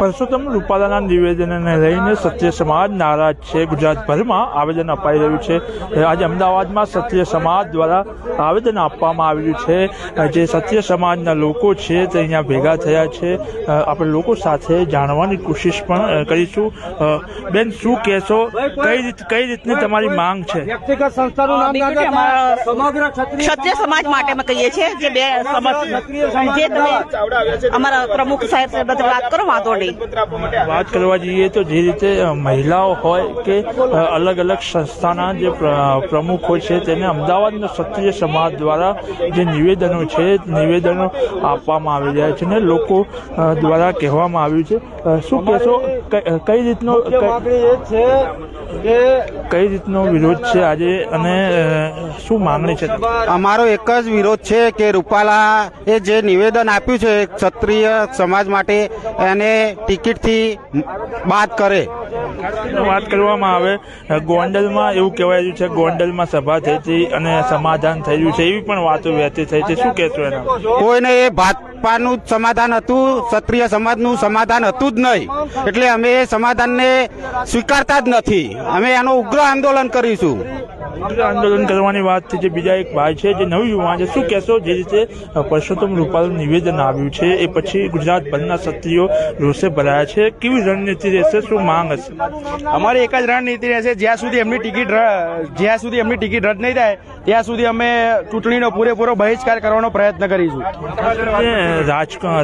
પરસોત્તમ રૂપાલાના નિવેદનને લઈને સત્ય સમાજ નારાજ છે. ગુજરાતભરમાં આવેદન અપાઈ રહ્યું છે. આજે અમદાવાદમાં સત્ય સમાજ દ્વારા આવેદન આપવામાં આવ્યું છે. જે સત્ય સમાજના લોકો છે તે અહીંયા ભેગા થયા છે. આપણે લોકો સાથે જાણવાની કોશિશ પણ કરીશું. બેન શું કહેશો? કઈ રીત કઈ રીતની તમારી માંગ છે? વ્યક્તિગત સંસ્થાનું નામ સમગ્ર ક્ષત્રિય સમાજ માટે અમે કહીએ છીએ જે બે સમજ જે તમે અમારા પ્રમુખ સાહેબ વાત કરો વાંધો નહીં. વાત કરવા જઈએ તો જે રીતે મહિલાઓ હોય કે અલગ અલગ સંસ્થાના જે પ્રમુખ પ્રમુખો છે તેને અમદાવાદનો ક્ષત્રિય સમાજ દ્વારા જે નિવેદનો છે નિવેદનો આપવામાં આવી રહ્યા છે ને લોકો દ્વારા કહેવામાં આવ્યું છે. શું કહેશો? કઈ- કઈ રીતનો કઈ- માગણી એ જ છે કે કઈ રીતનો વિરોધ છે આજે અને શું માંગણી છે? અમારો એક જ વિરોધ છે કે રૂપાલા એ જે નિવેદન આપ્યું છે ક્ષત્રિય સમાજ માટે એને ટિકિટથી બાદ કરે. વાત કરવામાં આવે ગોંડલમાં એવું કહેવાય છે ગોંડલમાં સભા થઈ હતી અને સમાધાન રહ્યું છે એવી પણ વાતો વહેતી થઈ છે. શું કહેશો એના? કોઈને એ ભાજપાનું જ સમાધાન હતું ક્ષત્રિય સમાજનું સમાધાન હતું જ નહીં. એટલે અમે એ સમાધાનને સ્વીકારતા જ નથી. અમે એનો ઉગ્ર આંદોલન કરીશું. આંદોલન કરવાની વાત છે બીજા એક ભાઈ છે જે નવી યુવા છે. શું કહેશો જે રીતે પરસોત્તમ રૂપાલનું નિવેદન આવ્યું છે એ પછી ગુજરાતભરના ક્ષત્રિયો રોષે ભરાયા છે. કેવી રણનીતિ રહેશે શું માંગ હશે? અમારી એક જ રણનીતિ રહેશે જ્યાં સુધી એમની ટિકિટ જ્યાં સુધી એમની ટિકિટ રદ નહીં થાય ત્યાં સુધી અમે ચૂંટણીનો પૂરેપૂરો બહિષ્કાર કરવાનો પ્રયત્ન કરીશું.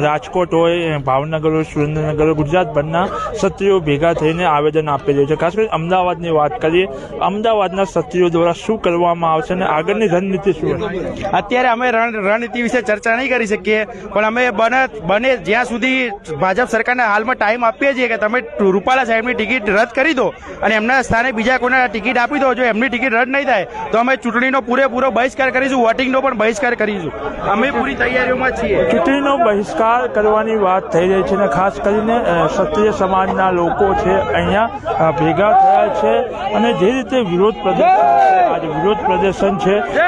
રાજકોટ હોય ભાવનગર હોય સુરેન્દ્રનગર હોય ગુજરાતભરના ક્ષત્રિયો ભેગા થઈને આવેદન આપી રહ્યું છે. ખાસ કરીને અમદાવાદની વાત કરીએ અમદાવાદના ક્ષત્રિયો દ્વારા શું કરવામાં આવશે અને આગળની રણનીતિ શું અત્યારે અમે રણ રણનીતિ વિશે ચર્ચા નહીં કરી શકીએ પણ અમે બને બને જ્યાં સુધી ભાજપ સરકારને હાલમાં ટાઈમ આપીએ છીએ કે તમે રૂપાલા સાહેબની ટિકિટ રદ કરી દો અને એમના સ્થાને બીજા કોઈને ટિકિટ આપી દો જો એમની ટિકિટ રદ નહીં થાય તો અમે ચૂંટણીનો પૂરેપૂરો બહિષ્કાર કરીશું વોટિંગનો પણ બહિષ્કાર કરીશું. અમે પૂરી તૈયારીઓમાં છીએ. ચૂંટણીનો બહિષ્કાર કરવાની વાત થઈ રહી છે અને ખાસ કરીને ક્ષત્રિય સમાજના લોકો છે અહીંયા ભેગા થયા છે અને જે રીતે વિરોધ પ્રદર્શન આજે વિરોધ પ્રદર્શન છે. તે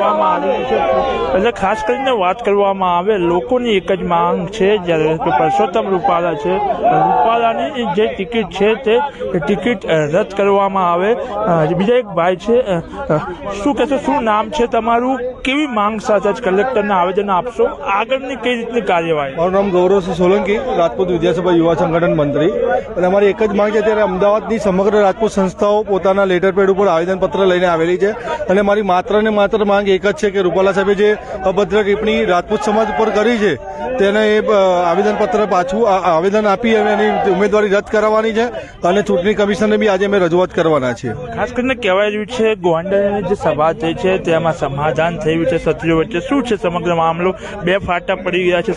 કરવામાં આવ્યું છે. એટલે ખાસ કરીને વાત કરવામાં આવે લોકોની એક જ માંગ છે જ્યારે કે પરસોત્તમ રૂપાલા છે. રૂપાલાની જે ટિકિટ છે તે ટિકિટ રદ કરવામાં આવે. બીજા એક ભાઈ છે શું કહેશો શું નામ છે તમારું? કેવી માંગ સાથે જ કલેક્ટરને આવેદન આપશો? આગળની કઈ રીતની કાર્યવાહી? મારું નામ ગૌરવસિંહ સોલંકી રાજપૂત વિદ્યાસભા યુવા સંગઠન મંત્રી. અને અમારી એક જ માંગ છે ત્યારે અમદાવાદની સમગ્ર રાજપૂત સંસ્થાઓ પોતાના લેટર પેડ ઉપર આવેદનપત્ર લઈને આવેલી છે અને મારી માત્ર ને માત્ર માંગ એક જ છે કે રૂપાલા સાહેબે જે અભદ્ર ટિપ્પણી રાજપૂત સમાજ ઉપર કરી છે તેને એ આવેદનપત્ર પાછું આવેદન આપી અને એની ઉમેદવારી રદ કરાવવાની છે અને ચૂંટણી કમિશનને બી આજે અમે રજૂઆત કરવાના છીએ. ખાસ કરીને કહેવાય રહ્યું છે ગોંડલની જે સભા થઈ છે તેમાં સમાધાન થયું છે ક્ષત્રિયો વચ્ચે શું છે સમગ્ર મામલો? બે ફાટા પડી ગયા છે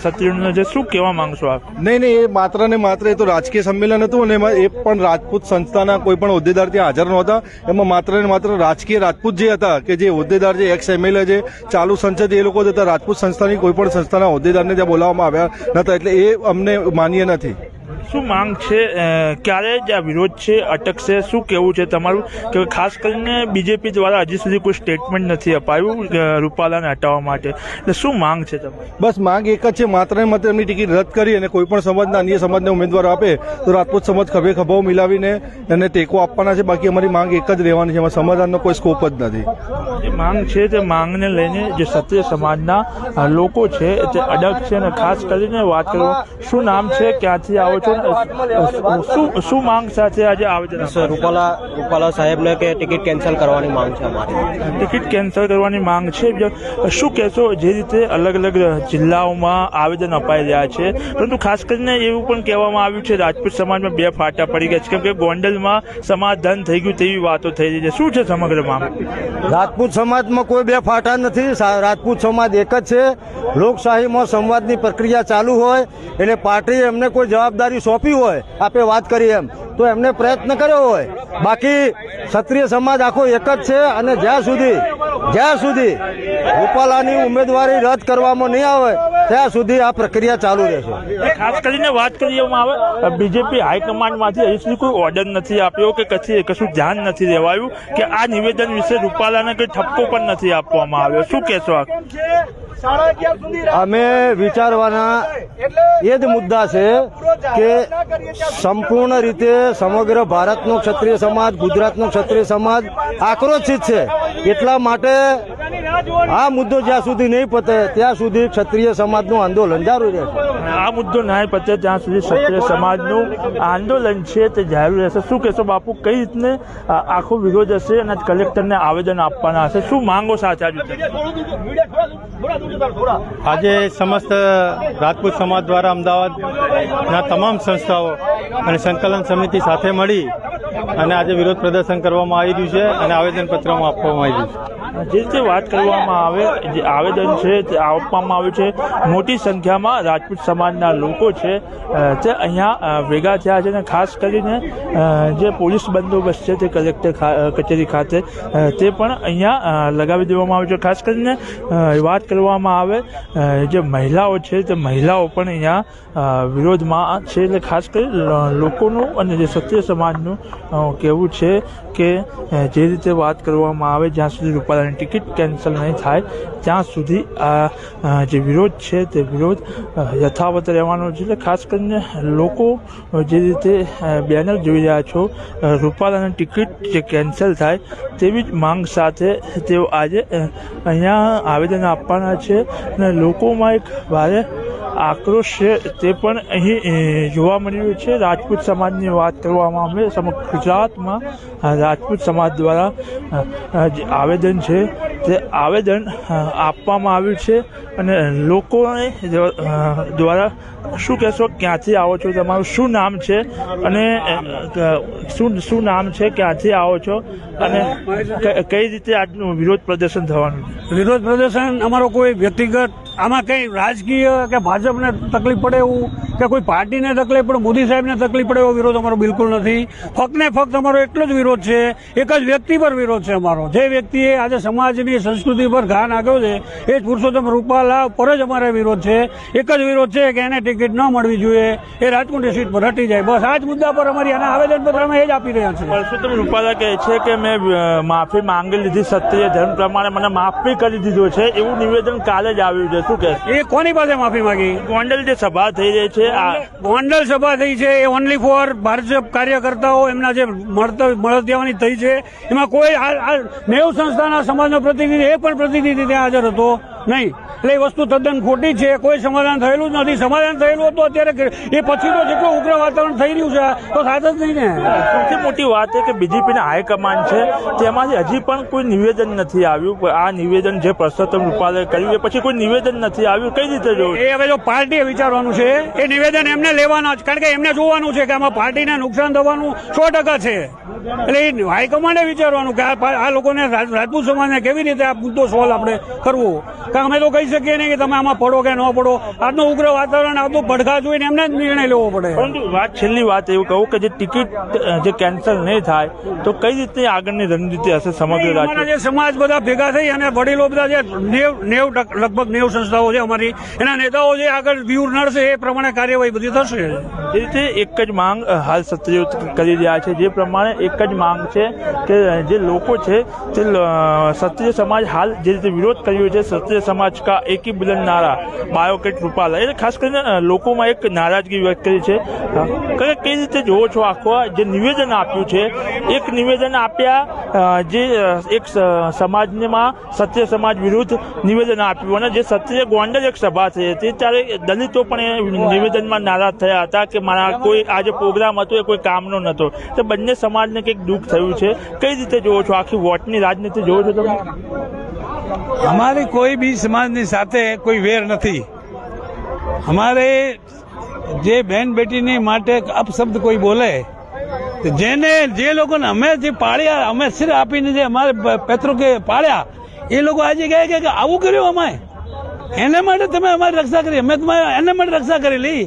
જે શું કહેવા માંગશો આપ? નહીં નહીં એ માત્ર ને માત્ર એ તો રાજકીય સંમેલન હતું અને એમાં એ પણ રાજપૂત સંસ્થાના કોઈ પણ હોદ્દેદાર ત્યાં હાજર નહોતા એમાં માત્ર ને માત્ર રાજકીય રાજપૂત જે હતા, કે જે હોદ્દેદાર જે એક્સ એમએલએ છે ચાલુ સંસદ એ લોકો જ હતા. રાજપૂત સંસ્થાની કોઈ પણ સંસ્થાના હોદ્દેદારને ત્યાં બોલાવવામાં આવ્યા નતા, એટલે એ અમને માન્ય નથી. શું માંગ છે? ક્યારે જ આ વિરોધ છે? અટકશે શું કેવું છે તમારું? કે ખાસ કરીને બીજેપી દ્વારા હજી સુધી કોઈ સ્ટેટમેન્ટ નથી અપાયું રૂપાલાને હટાવવા માટે. એટલે શું માંગ છે તમારી? બસ માંગ એક જ છે. માત્ર ને માત્ર એમની ટિકિટ રદ કરી અને કોઈ પણ સમાજના અન્ય સમાજને ઉમેદવારો આપે તો રાજપૂત સમાજ ખભે ખભાઓ મિલાવીને એને ટેકો આપવાના છે. બાકી અમારી માંગ એક જ રહેવાની છે. એમાં સમાધાનનો કોઈ સ્કોપ જ નથી. જે માંગ છે તે માંગને લઈને જે ક્ષત્રિય સમાજના લોકો છે તે અડગ છે. અને ખાસ કરીને વાત કરો શું નામ છે? ક્યાંથી આવો છો? શું શું માંગ સાથે આજે આવેદન? રૂપાલા રૂપાલા સાહેબને કે ટિકિટ કેન્સલ કરવાની માંગ છે અમારી. ટિકિટ કેન્સલ કરવાની માંગ છે? શું કહેશો જે રીતે અલગ અલગ જિલ્લાઓમાં આવેદન અપાઈ રહ્યા છે? પરંતુ ખાસ કરીને એવું પણ કહેવામાં આવ્યું છે રાજપૂત સમાજમાં બે ફાટા પડી ગયા છે. કેમ કે ગોંડલમાં સમાધાન થઈ ગયું તેવી વાતો થઈ રહી છે. શું છે સમગ્ર મામલો રાજપૂત સમાજમાં કોઈ બે ફાટા નથી. રાજપૂત સમાજ એક જ છે. લોકશાહીમાં સંવાદની પ્રક્રિયા ચાલુ હોય એટલે પાર્ટીએ એમને કોઈ જવાબદારી સોંપી હોય, આપે વાત કરી એમ. તો એમને પ્રયત્ન કર્યો હોય. બાકી ક્ષત્રિય સમાજ આખો એક જ છે અને જ્યાં સુધી જ્યાં સુધી રૂપાલાની ઉમેદવારી રદ કરવામાં નહીં આવે, ત્યાં સુધી આ પ્રક્રિયા ચાલુ રહેશે. ખાસ કરીને વાત કરવામાં આવે બીજેપી હાઈકમાન્ડમાંથી હજી સુધી કોઈ ઓર્ડર નથી આપ્યો કે કશી, કશું ધ્યાન નથી દેવાયું કે આ નિવેદન વિશે રૂપાલાને કોઈ ઠપકો પણ નથી આપવામાં આવ્યો. શું કહેશો આ અમે વિચારવાના એ જ મુદ્દા છે કે સંપૂર્ણ રીતે સમગ્ર ભારતનો ક્ષત્રિય સમાજ ગુજરાતનો ક્ષત્રિય સમાજ આક્રોશિત છે. એટલા માટે આ મુદ્દો જ્યાં સુધી નહીં પતે ત્યાં સુધી ક્ષત્રિય સમાજનું આંદોલન જારી રહેશે. આ મુદ્દો ન્યાય પતે ત્યાં સુધી ક્ષત્રિય સમાજનું આંદોલન છે તે જાહેર રહેશે. શું કહેશો બાપુ? કઈ રીતને આખો વિરોધ હશે અને કલેક્ટરને આવેદન આપવાના હશે? શું માંગો સાથે આજે સમસ્ત રાજપૂત સમાજ દ્વારા અમદાવાદના તમામ સંસ્થાઓ અને સંકલન સમિતિ સાથે મળી અને આજે વિરોધ પ્રદર્શન કરવામાં આવી રહ્યું છે અને આવેદનપત્રમાં આપવામાં આવ્યું છે. જે રીતે વાત કરવામાં આવે જે આવેદન છે તે આપવામાં આવ્યું છે મોટી સંખ્યામાં રાજપૂત સમાજના લોકો છે તે અહીંયા ભેગા થયા છે અને ખાસ કરીને જે પોલીસ બંદોબસ્ત છે તે કલેક્ટર કચેરી ખાતે તે પણ અહીંયા લગાવી દેવામાં આવે છે. ખાસ કરીને વાત કરવામાં આવે જે મહિલાઓ છે તે મહિલાઓ પણ અહીંયા વિરોધમાં છે. એટલે ખાસ કરી લોકોનું અને જે ક્ષત્રિય સમાજનું કહેવું છે કે જે રીતે વાત કરવામાં આવે જ્યાં સુધી રૂપાલાની ટિકિટ કેન્સલ નહીં થાય ત્યાં સુધી આ જે વિરોધ છે તે વિરોધ અ, યથાવત રહેવાનો છે. ખાસ કરીને લોકો જે રીતે બેનર જોઈ રહ્યા છો રૂપાલાની ટિકિટ જે કેન્સલ થાય તેવી જ માંગ સાથે તેઓ આજે અહીંયા આવેદન આપવાના છે. અને લોકોમાં એક ભારે આક્રોશ છે તે પણ અહીં જોવા મળી રહ્યું છે. રાજપૂત સમાજની વાત કરવામાં આવે સમગ્ર ગુજરાતમાં રાજપૂત સમાજ દ્વારા જે આવેદન છે તે આવેદન આપવામાં આવ્યું છે અને લોકોને દ્વારા શું કહેશો? ક્યાંથી આવો છો? તમારું શું નામ છે? અને શું શું નામ છે? ક્યાંથી આવો છો? અને કઈ રીતે આજનું વિરોધ પ્રદર્શન થવાનું વિરોધ પ્રદર્શન અમારો કોઈ વ્યક્તિગત આમાં કઈ રાજકીય કે ભાજપને તકલીફ પડે એવું કે કોઈ પાર્ટીને તકલીફ પડે, મોદી સાહેબને તકલીફ પડે એવો વિરોધ અમારો બિલકુલ નથી. ફક્ત ને ફક્ત અમારો એટલો જ વિરોધ છે, એક જ વ્યક્તિ પર વિરોધ છે અમારો. જે વ્યક્તિએ આજે સમાજની સંસ્કૃતિ પર ઘા નાખ્યો છે, એ જ પુરુષોત્તમ રૂપાલા પર જ અમારે વિરોધ છે. એક જ વિરોધ છે કે એને ટિકિટ ન મળવી જોઈએ, એ રાજકોટની સીટ પર હટી જાય. બસ આ જ મુદ્દા પર અમારી આના આવેદનપત્ર અમે એ જ આપી રહ્યા છીએ. પુરુષોત્તમ રૂપાલા કહે છે કે મેં માફી માંગી લીધી ક્ષત્રિય ધર્મ પ્રમાણે મને માફ કરી દીધો છે. એવું નિવેદન કાલે જ આવ્યું છે. શું કહે? એ કોની પાસે માફી માંગી? ગોંડલ જે સભા થઈ રહી છે આ ગોંડલ સભા થઈ છે એ ઓનલી ફોર ભાજપ કાર્યકર્તાઓ એમના જે મળતા મળતિયાવાની થઈ છે. એમાં કોઈ આ- આ નેવ સંસ્થાના સમાજનો પ્રતિનિધિ એ પણ પ્રતિનિધિ ત્યાં હાજર હતો. નહીં. એટલે એ વસ્તુ તદ્દન ખોટી છે કોઈ સમાધાન થયેલું જ નથી. સમાધાન થયેલું હતું અત્યારે એ પછી તો જેટલું ઉગ્ર વાતાવરણ થઈ રહ્યું છે તો સાથ જ નહીં ને. સૌથી મોટી વાત એ કે બીજેપીના હાઈકમાન્ડ છે તેમાંથી હજી પણ કોઈ નિવેદન નથી આવ્યું. આ નિવેદન જે પરસોત્તમ રૂપાલે કર્યું એ પછી કોઈ નિવેદન નથી આવ્યું. કઈ રીતે જોયું? એ હવે જો પાર્ટીએ વિચારવાનું છે એ નિવેદન એમને લેવાના જ. કારણ કે એમને જોવાનું છે કે આમાં પાર્ટીને નુકસાન થવાનું સો ટકા છે. એટલે એ હાઈકમાન્ડે વિચારવાનું કે આ આ લોકોને રાજ- રાજપૂત સમાજને કેવી રીતે આ મુદ્દો સોલ્વ આપણે કરવો? અમે તો કહી શકીએ નહીં કે તમે આમાં પડો કે ન પડો. આજનું ઉગ્ર વાતાવરણ આજનું પડઘા જોઈને એમને જ નિર્ણય લેવો પડે. પરંતુ વાત છેલ્લી વાત એવું કહું કે જે ટિકિટ જે કેન્સલ નહીં થાય તો કઈ રીતે આગળની રણનીતિ હશે સમગ્ર રાજ્ય? જે સમાજ બધા ભેગા થઈ અને વડીલો બધા જે નેવ નેવ લગભગ નેવ સંસ્થાઓ છે અમારી એના નેતાઓ જે આગળ વ્યૂહ નડશે એ પ્રમાણે કાર્યવાહી બધી થશે. જે રીતે એક જ માંગ હાલ સત્રીઓ કરી રહ્યા છે જે પ્રમાણે એક જ માંગ છે કે જે લોકો છે તે ક્ષત્રિય સમાજ હાલ જે રીતે વિરોધ કર્યો છે ક્ષત્રિય સમાજ કા એકી બુલંદ નારા બાયોકેટ રૂપાલા. એટલે ખાસ કરીને લોકોમાં એક નારાજગી વ્યક્ત કરી છે. અ, કે કઈ રીતે જોવો છો આખો જે નિવેદન આપ્યું છે એક નિવેદન આપ્યા જે એક સમાજમાં ક્ષત્રિય સમાજ વિરુદ્ધ નિવેદન આપ્યું અને જે ક્ષત્રિય ગોંડલ એક સભા થઈ હતી ત્યારે દલિતો પણ એ નિવેદનમાં નારાજ થયા હતા કે મારા કોઈ આ જે પ્રોગ્રામ હતો એ કોઈ કામનો નહોતો તો બંને સમાજને કંઈક દુઃખ થયું છે. કઈ રીતે જોવો છો આખી વોટની રાજનીતિ જોવો છો તમે? અમારી કોઈ બી સમાજની સાથે કોઈ વેર નથી. અમારે જે બેન બેટીની માટે અપશબ્દ કોઈ બોલે જેને જે લોકોને અમે જે પાળ્યા, અમે સિર આપીને જે અમારે પેત્રો કે પાળ્યા, એ લોકો આજે કહે કે આવું કર્યું અમે એને માટે તમે અમારી રક્ષા કરી, અમે તમારે એને માટે રક્ષા કરેલી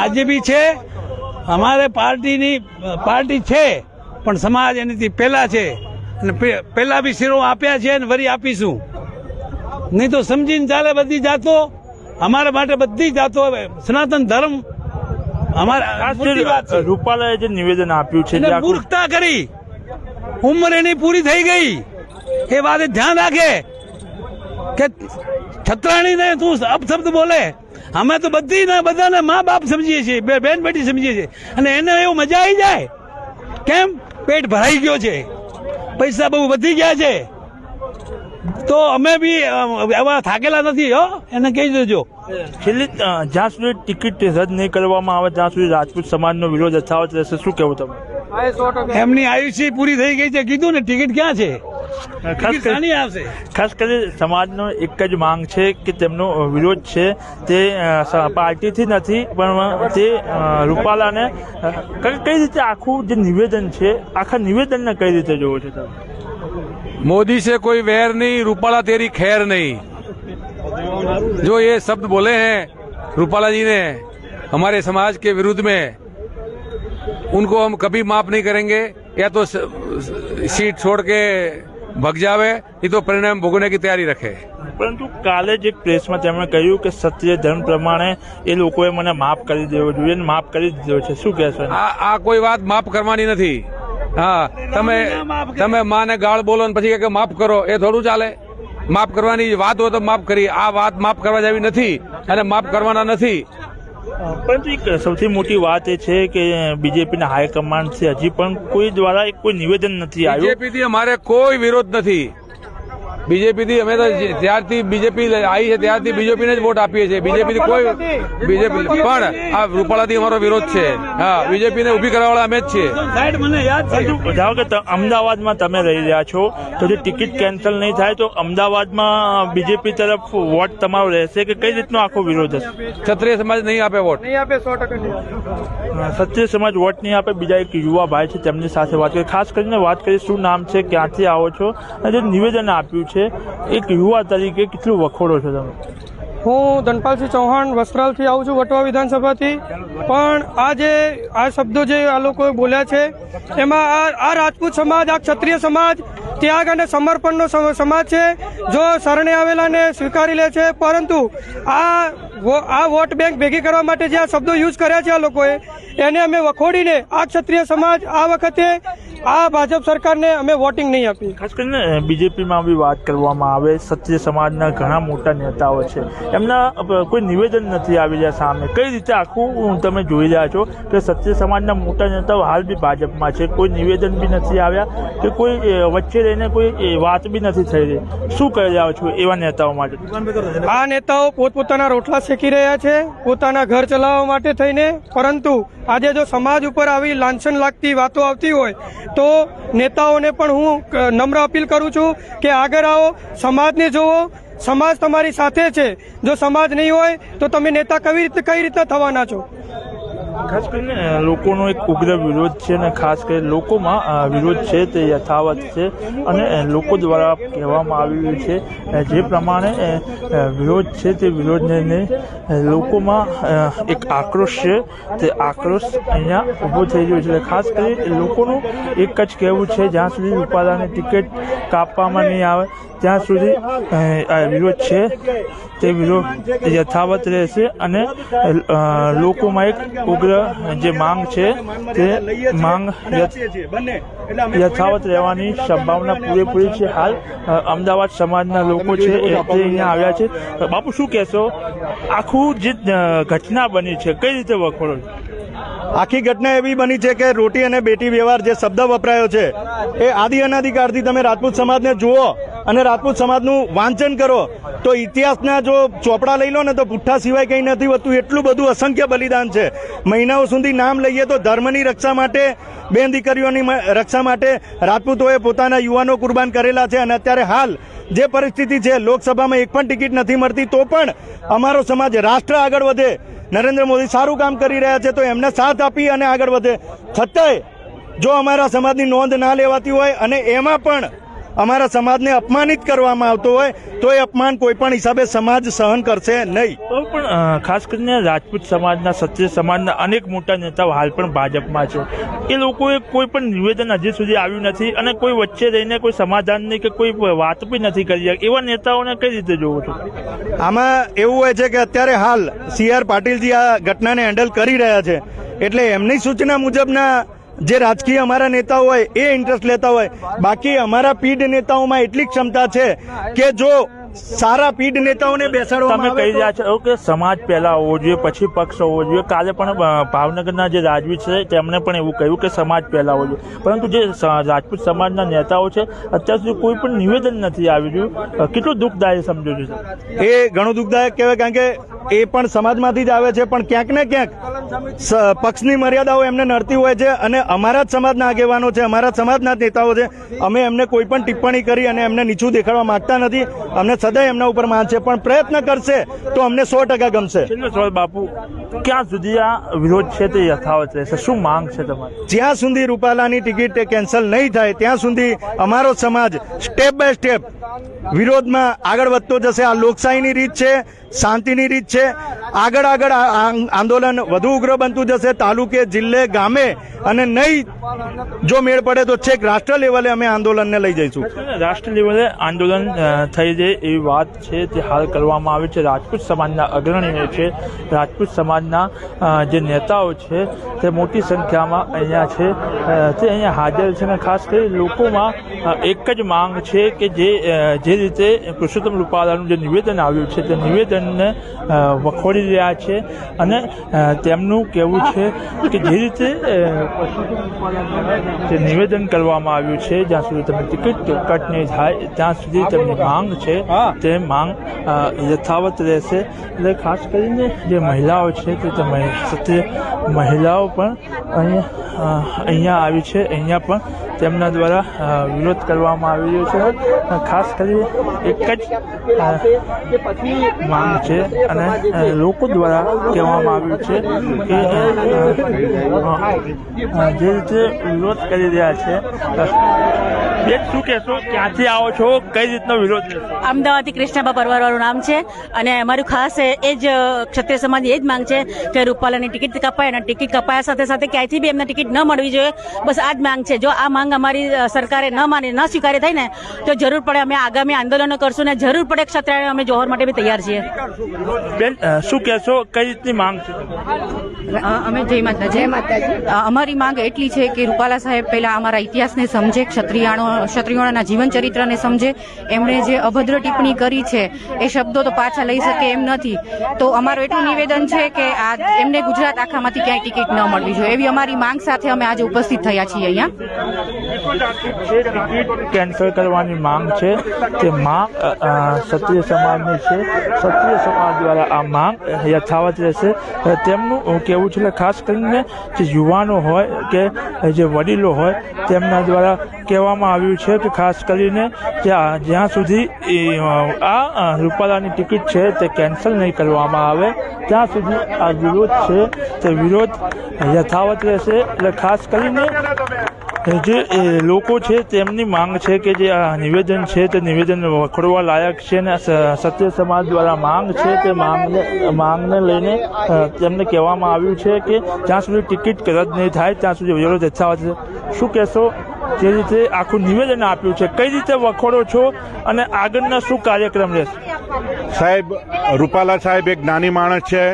આજે બી છે, અમારે પાર્ટીની, પાર્ટી છે, પણ સમાજ એનીથી પહેલા છે. અને પહેલા બી શિરો આપ્યા છે અને વરી આપીશું. નહીં તો સમજીને ચાલે બધી જાતો. અમારા માટે બધી જાતો હવે. સનાતન ધર્મ અમારા રૂપાલાએ જે નિવેદન આપ્યું છે મૂર્ખતા કરી. ઉંમર એની પૂરી થઈ ગઈ. એ વાત ધ્યાન રાખે કે છત્રાણીને તું અપશબ્દ બોલે. અમે તો બધી ને બધાને મા બાપ સમજીએ છીએ. બે- બેન બેટી સમજીએ છીએ. અને એને એવું મજા આવી જાય. કેમ? પેટ ભરાઈ ગયો છે. પૈસા બહુ વધી ગયા છે. તો અમે બી એવા થાકેલા નથી હો. એને કહી દેજો. છેલ્લી જ્યાં સુધી ટિકિટ રદ નહીં કરવામાં આવે ત્યાં સુધી રાજપૂત સમાજનો વિરોધ યથાવત રહેશે. શું કહેવું તમે? એમની આયુષ્ય પૂરી થઈ ગઈ છે. કીધું ને ટિકિટ ક્યાં છે? ખાસ ટિકિટ કરી શાની આવશે ખાસ કરી સમાજનો એક જ માંગ છે કે તેમનો વિરોધ છે તે અ, સ- પાર્ટીથી નથી પણ તે અ, રૂપાલાને અ, કઈ કઈ રીતે આખું જે નિવેદન છે આખા નિવેદનને કઈ રીતે જોવો છો તમે मोदी से कोई वैर नहीं रूपाला तेरी खैर नहीं जो ये शब्द बोले हैं रूपाला जी ने हमारे समाज के विरुद्ध में उनको हम कभी माफ नहीं करेंगे या तो स- सीट छोड़ के ભગજાવે એ તો પરિણામ ભોગવને તૈયારી રખે. પરંતુ કાલે જે પ્રેસમાં તેમણે કહ્યું કે સત્ય ધર્મ પ્રમાણે એ લોકોએ મને માફ કરી દેવો જોઈએ માફ કરી દીધો છે. શું કહેશો આ કોઈ વાત માફ કરવાની નથી. હા તમે તમે માને ગાળ બોલો ને પછી કે માફ કરો એ થોડું ચાલે. માફ કરવાની વાત હોય તો માફ કરી. આ વાત માફ કરવા જેવી નથી અને માફ કરવાના નથી. પરંતુ એક સૌથી મોટી વાત એ છે કે બીજેપીના હાઈકમાન્ડ છે. હજી પણ કોઈ દ્વારા કોઈ નિવેદન નથી આવ્યું. બીજેપી અમારે કોઈ વિરોધ નથી. બીજેપી અમે તો જ્યારથી બીજેપી આવી છે ત્યારથી બીજેપી ને જ વોટ આપીએ છીએ. બીજેપી કોઈ બીજેપી પણ આ રૂપાળાથી અમારો વિરોધ છે. હા બીજેપી ને ઊભી કરવા અમે જ છીએ. સાઈડ મને યાદ છે. પરંતુ ધારો કે અમદાવાદમાં તમે રહી રહ્યા છો તો જે ટિકિટ કેન્સલ નહીં થાય તો અમદાવાદમાં બીજેપી તરફ વોટ તમારો રહેશે કે કઈ રીતનો આખો વિરોધ હશે? ક્ષત્રિય સમાજ નહીં આપે વોટ. સત્ય સમાજ વોટ નહીં આપે. બીજા એક યુવા ભાઈ છે તેમની સાથે વાત કરી. ખાસ કરીને વાત કરી શું નામ છે ક્યાંથી આવો છો? અને જે નિવેદન આપ્યું છે એક યુવા તરીકે કેટલું વખોડો છો તમે? હું ધનપાલસિંહ ચૌહાણ વસ્ત્રાલથી આવું છું વટવા વિધાનસભાથી. પણ આ જે, આ શબ્દો જે આ લોકોએ બોલ્યા છે, એમાં આ આ રાજપૂત સમાજ, આ ક્ષત્રિય સમાજ, ત્યાગ અને સમર્પણનો સમ- સમાજ છે, જો શરણે આવેલાને સ્વીકારી લે છે. પરંતુ આ આ વોટ બેંક ભેગી કરવા માટે જે આ શબ્દો યુઝ કર્યા છે આ લોકોએ, એને અમે વખોડીને આ ક્ષત્રિય સમાજ આ વખતે આ ભાજપ સરકારને અમે વોટિંગ નહીં આપી ખાસ કરીને બીજેપીમાં બી વાત કરવામાં આવે સત્ય સમાજના ઘણા મોટા નેતાઓ છે. એમના કોઈ નિવેદન નથી આવી રહ્યા સામે. કઈ રીતે આખું તમે જોઈ રહ્યા છો કે સત્ય સમાજના મોટા નેતાઓ હાલ બી ભાજપમાં છે? કોઈ નિવેદન બી નથી આવ્યા કે કોઈ વચ્ચે રહીને કોઈ વાત બી નથી થઈ રહી. શું કરી રહ્યા છો એવા નેતાઓ માટે? આ નેતાઓ પોતપોતાના રોટલા શેકી રહ્યા છે પોતાના ઘર ચલાવવા માટે થઈને. પરંતુ આજે જો સમાજ ઉપર આવી લાંછન લાગતી વાતો આવતી હોય તો નેતાઓને પણ હું નમ્ર અપીલ કરું છું કે આગળ આવો, સમાજને જોવો. સમાજ તમારી સાથે છે. જો સમાજ નહીં હોય, તો તમે નેતા કઈ રીતે કઈ રીતે થવાના છો? ખાસ કરીને લોકોનો એક ઉગ્ર વિરોધ છે અને ખાસ કરીને લોકોમાં વિરોધ છે તે યથાવત છે અને લોકો દ્વારા કહેવામાં આવ્યું છે જે પ્રમાણે વિરોધ છે તે વિરોધને લોકોમાં એક આક્રોશ છે તે આક્રોશ અહીંયા ઊભો થઈ રહ્યો છે. ખાસ કરી લોકોનું એક જ કહેવું છે, જ્યાં સુધી રૂપાલાની ટિકિટ કાપવામાં નહીં આવે, ત્યાં સુધી વિરોધ છે તે વિરોધ યથાવત રહેશે અને લોકોમાં એક ઉગ્ર જે માંગ છે તે માંગ યથાવત રહેવાની સંભાવના પૂરેપૂરી છે હાલ. અમદાવાદ સમાજના લોકો છે એ અહીંયા આવ્યા છે. બાપુ શું કહેશો? આખું જે ઘટના બની છે કઈ રીતે વખોડો? આખી ઘટના એવી બની છે કે રોટી અને બેટી વ્યવહાર જે શબ્દ વપરાયો છે એ આદિ અનાધિકારથી તમે રાજપૂત સમાજને જુઓ અને રાજપૂત સમાજનું વાંચન કરો, તો ઇતિહાસના જો ચોપડા લઈ લો ને તો પુઠ્ઠા સિવાય કંઈ નથી હોતું. એટલું બધું અસંખ્ય બલિદાન છે. મહિનાઓ સુધી નામ લઈએ તો ધર્મની રક્ષા માટે, બેન દીકરીઓની રક્ષા માટે રાજપૂતોએ પોતાના યુવાનો કુરબાન કરેલા છે. અને અત્યારે હાલ જે પરિસ્થિતિ છે, લોકસભામાં એક પણ ટિકિટ નથી મળતી, તો પણ અમારો સમાજ રાષ્ટ્ર આગળ વધે. નરેન્દ્ર મોદી સારું કામ કરી રહ્યા છે, તો એમને સાથ આપી અને આગળ વધે. છતાંય જો અમારા સમાજની નોંધ ના લેવાતી હોય અને એમાં પણ અમારા સમાજને અપમાનિત કરવામાં આવતો હોય તો એ અપમાન કોઈ પણ હિસાબે સમાજ સહન કરશે નહીં. તો પણ ખાસ કરીને રાજપૂત સમાજના ક્ષત્રિય સમાજના અનેક મોટા નેતાઓ હાલ પણ ભાજપમાં છે. એ લોકોએ કોઈ પણ નિવેદન હજી સુધી આવ્યું નથી અને કોઈ વચ્ચે રહીને કોઈ સમાધાનની કે કોઈ વાત બી નથી કરી એવા નેતાઓને કઈ રીતે જોવો છો? આમાં એવું હોય છે કે અત્યારે હાલ સી આર પાટીલજી આ ઘટનાને હેન્ડલ કરી રહ્યા છે. એટલે એમની સૂચના મુજબના જે રાજકીય અમારા નેતાઓ હોય એ ઇન્ટરેસ્ટ લેતા હોય. બાકી અમારા પીઢ નેતાઓમાં એટલી ક્ષમતા છે કે જો સારા પીઢ નેતાઓને બેસાડવામાં તમે કહી રહ્યા છો કે સમાજ પહેલા હોવો જોઈએ પછી પક્ષ હોવો જોઈએ. કાલે પણ ભાવનગરના જે રાજવી છે તેમણે પણ એવું કહ્યું કે સમાજ પહેલા હોવો જોઈએ. પરંતુ જે રાજપૂત સમાજના નેતાઓ છે અત્યાર સુધી કોઈ પણ નિવેદન નથી આવી રહ્યું. કેટલું દુઃખદાયક સમજો છો એ ઘણું દુઃખદાયક કહેવાય કારણ કે એ પણ સમાજમાંથી જ આવે છે પણ ક્યાંક ને ક્યાંક પક્ષની મર્યાદાઓ એમને નડતી હોય છે અને અમારા જ સમાજના આગેવાનો છે અમારા સમાજના જ નેતાઓ છે. અમે એમને કોઈ પણ ટિપ્પણી કરી અને એમને નીચું દેખાડવા માંગતા નથી. અમને સદાય એમના ઉપર માન છે પણ પ્રયત્ન કરશે તો અમને સો ટકા ગમશે. બાપુ ક્યાં સુધી આ વિરોધ છે તે યથાવત રહેશે? શું માંગ છે તમારી? જ્યાં સુધી રૂપાલાની ટિકિટ કેન્સલ નહીં થાય ત્યાં સુધી અમારો સમાજ સ્ટેપ બાય સ્ટેપ વિરોધમાં આગળ વધતો જશે. આ લોકશાહીની રીત છે, શાંતિની રીત છે. આગળ આગળ આંદોલન વધુ ઉગ્ર બનતું જશે. તાલુકે, જિલ્લે, ગામે અને નહીં જો મેળ પડે તો છેક રાષ્ટ્ર લેવલે અમે આંદોલનને લઈ જઈશું. રાષ્ટ્ર લેવલે આંદોલન થઈ જાય એવી વાત છે તે હાલ કરવામાં આવે છે. રાજપૂત સમાજના અગ્રણીઓ છે. રાજપૂત સમાજના જે નેતાઓ છે તે મોટી સંખ્યામાં અહીંયા છે. તે અહીંયા હાજર છે અને ખાસ કરી લોકોમાં એક જ માંગ છે કે જે જે રીતે પુરુષોત્તમ રૂપાલાનું જે નિવેદન આવ્યું છે, તે નિવેદનને વખોડી રહ્યા છે અને તેમનું કહેવું છે કે જે રીતે જે નિવેદન કરવામાં આવ્યું છે, જ્યાં સુધી તમે ટિકિટ કટ નહીં થાય, ત્યાં સુધી તેમની માંગ છે, તે માંગ યથાવત રહેશે. એટલે ખાસ કરીને જે મહિલાઓ છે, તે તમે સત્ય મહિલાઓ પણ અહીંયા અહીંયા આવી છે, અહીંયા પણ તેમના દ્વારા વિરોધ કરવામાં આવી રહ્યો છે. ખાસ કરી એક જ માંગ છે અને લોકો દ્વારા કહેવામાં આવ્યું છે કે જે રીતે વિરોધ કરી રહ્યા છે બેન શું કહેશો? ક્યાંથી આવો છો? કઈ રીતનો વિરોધ અમદાવાદથી કૃષ્ણાબા પરવારવાળું નામ છે અને અમારું ખાસ એ એ જ ક્ષત્રિય સમાજ એ જ માંગ છે કે રૂપાલાની ટિકિટ કપાય અને ટિકિટ કપાયા સાથે સાથે ક્યાંયથી બી એમને ટિકિટ ન મળવી જોઈએ. બસ આ જ માંગ છે. જો આ માંગ અમારી સરકારે ન માને ન સ્વીકારે થાય ને તો જરૂર પડે અમે આગામી આંદોલનો કરશું ને જરૂર પડે ક્ષત્રિય અમે જોહર માટે બી તૈયાર છીએ. બેન શું કહેશો? કઈ રીતની માંગ છે? અમે જય માતા જય માતાજી. અમારી માંગ એટલી છે કે રૂપાલા સાહેબ પહેલા અમારા ઇતિહાસને સમજે ક્ષત્રિયાણો ક્ષત્રિયોના જીવન ચરિત્રને સમજે. એમણે જે અભદ્ર ટિપ્પણી કરી છે, એ શબ્દો તો પાછા લઈ શકે એમ નથી. તો અમારું એટલું નિવેદન છે કે આ એમને ગુજરાત આખામાંથી ક્યાંય ટિકિટ ન મળવી જોઈએ. એવી અમારી માંગ સાથે અમે આજે ઉપસ્થિત થયા છીએ અહીંયા. કેન્સલ કરવાની માંગ છે. તે માંગ ક્ષત્રિય સમાજની છે. ક્ષત્રિય સમાજ દ્વારા આ માંગ યથાવત રહેશે. તેમનું કહેવું છે ખાસ કરીને જે યુવાનો હોય કે જે વડીલો હોય, તેમના દ્વારા કહેવામાં આવ્યું છે કે ખાસ કરીને જ્યાં સુધી આ રૂપાલાની ટિકિટ છે તે કેન્સલ નહીં કરવામાં આવે, ત્યાં સુધી આ વિરોધ છે તે વિરોધ યથાવત રહેશે. એટલે ખાસ કરીને જે લોકો છે તેમની માંગ છે કે જે આ નિવેદન છે તે નિવેદન વખોડવા લાયક છે અને સત્ય સમાજ દ્વારા માંગ છે તે માંગને માંગને લઈને તેમને કહેવામાં આવ્યું છે કે જ્યાં સુધી ટિકિટ રદ નહીં થાય, ત્યાં સુધી વિરોધ યથાવત શું કહેશો? જે રીતે આખું નિવેદન આપ્યું છે, કઈ રીતે વખોડો છો અને આગળના શું કાર્યક્રમ રહેશે? સાહેબ, રૂપાલા સાહેબ એક નાની માણસ છે,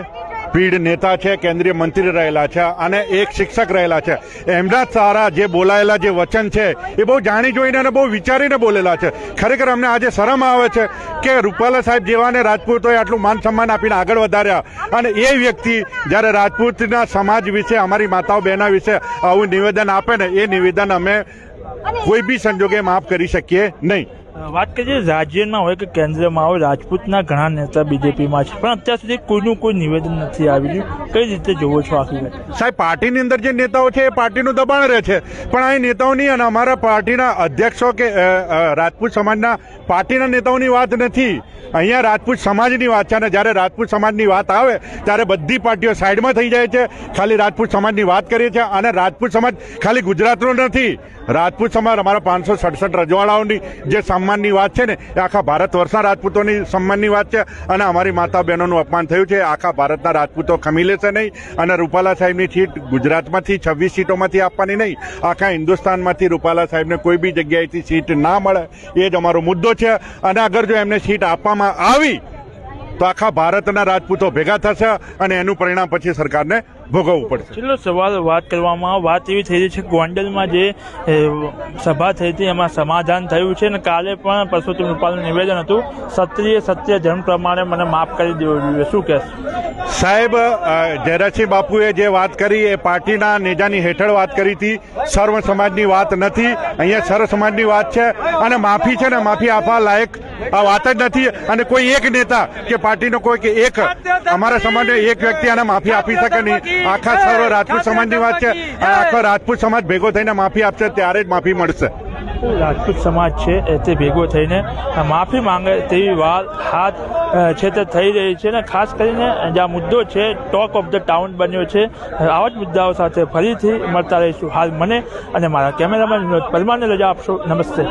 પીઢ નેતા છે, કેન્દ્રીય મંત્રી રહેલા છે અને એક શિક્ષક રહેલા છે. એમના સારા જે બોલાયેલા જે વચન છે, એ બહુ જાણી જોઈને અને બહુ વિચારીને બોલેલા છે. ખરેખર અમને આજે શરમ આવે છે કે રૂપાલા સાહેબ જેવાને રાજપૂતોએ આટલું માન સન્માન આપીને આગળ વધાર્યા અને એ વ્યક્તિ જ્યારે રાજપૂતના સમાજ વિશે, અમારી માતાઓ બહેના વિશે આવું નિવેદન આપે ને, એ નિવેદન અમે કોઈ બી સંજોગે માફ કરી શકીએ નહીં. વાત કરીએ રાજ્યમાં હોય કે કેન્દ્રમાં હોય, રાજપૂતના ઘણા નેતા બીજેપીમાં છે, પણ અત્યાર સુધી કોઈનું કોઈ નિવેદન નથી આવી રહ્યું કઈ રીતે જોવો છો આખી સાહેબ, પાર્ટીની અંદર જે નેતાઓ છે, એ પાર્ટીનું દબાણ રહે છે. પણ અહીં નેતાઓની અને અમારા પાર્ટીના અધ્યક્ષો કે રાજપૂત સમાજના પાર્ટીના નેતાઓની વાત નથી. અહીંયા રાજપૂત સમાજની વાત છે અને જ્યારે રાજપૂત સમાજની વાત આવે, ત્યારે બધી પાર્ટીઓ સાઈડમાં થઈ જાય છે. ખાલી રાજપૂત સમાજની વાત કરીએ છીએ અને રાજપૂત સમાજ ખાલી ગુજરાતનો નથી. રાજપૂત સમાજ અમારા પાંચસો સડસઠ રજવાડાઓની જે સન્માનની વાત છે ને, એ આખા ભારત વર્ષના રાજપૂતોની સન્માનની વાત છે. અને અમારી માતા બહેનોનું અપમાન થયું છે. આખા ભારતના રાજપૂતો ખમી લેશે નહીં અને રૂપાલા સાહેબની સીટ ગુજરાતમાંથી છવ્વીસ સીટોમાંથી આપવાની નહીં. આખા હિન્દુસ્તાનમાંથી રૂપાલા સાહેબને કોઈ બી જગ્યાએથી સીટ ના મળે, એ જ અમારો મુદ્દો છે. અને અગર જો એમને સીટ આપવામાં આવી, તો આખા ભારતના રાજપૂતો ભેગા થશે અને એનું પરિણામ પછી સરકારને ભોગવવું પડશે. છેલ્લો સવાલ વાત કરવામાં વાત એવી થઈ રહી છે ગોંડલમાં જે સભા થઈ હતી એમાં સમાધાન થયું છે અને કાલે પણ પરસોત્તમ રૂપાલનું નિવેદન હતું. સત્રિય સત્ય ધર્મ પ્રમાણે મને માફ કરી દેવું જોઈએ. શું કહેશો? સાહેબ જયરાજસિંહ બાપુએ જે વાત કરી એ પાર્ટીના નેજાની હેઠળ વાત કરી હતી. સર્વ સમાજની વાત નથી. અહીંયા સર્વ સમાજની વાત છે. અને માફી છે ને માફી આપવા લાયક આ વાત જ નથી. અને કોઈ એક નેતા કે પાર્ટીનો કોઈ કે એક અમારા સમાજનો એક વ્યક્તિ આને માફી આપી શકે નહીં. આખા સર્વ રાજપૂત સમાજની વાત છે. આખો રાજપૂત સમાજ ભેગો થઈને માફી આપશે ત્યારે જ માફી મળશે. રાજપૂત સમાજ છે તે ભેગો થઈને માફી માંગે તેવી વાત હાથ છે તે થઈ રહી છે અને ખાસ કરીને જે આ મુદ્દો છે ટોક ઓફ ધ ટાઉન બન્યો છે આવા જ મુદ્દાઓ સાથે ફરીથી મળતા રહીશું હાલ મને અને મારા કેમેરામેન વિનોદ પરમારને રજા આપશો. નમસ્તે.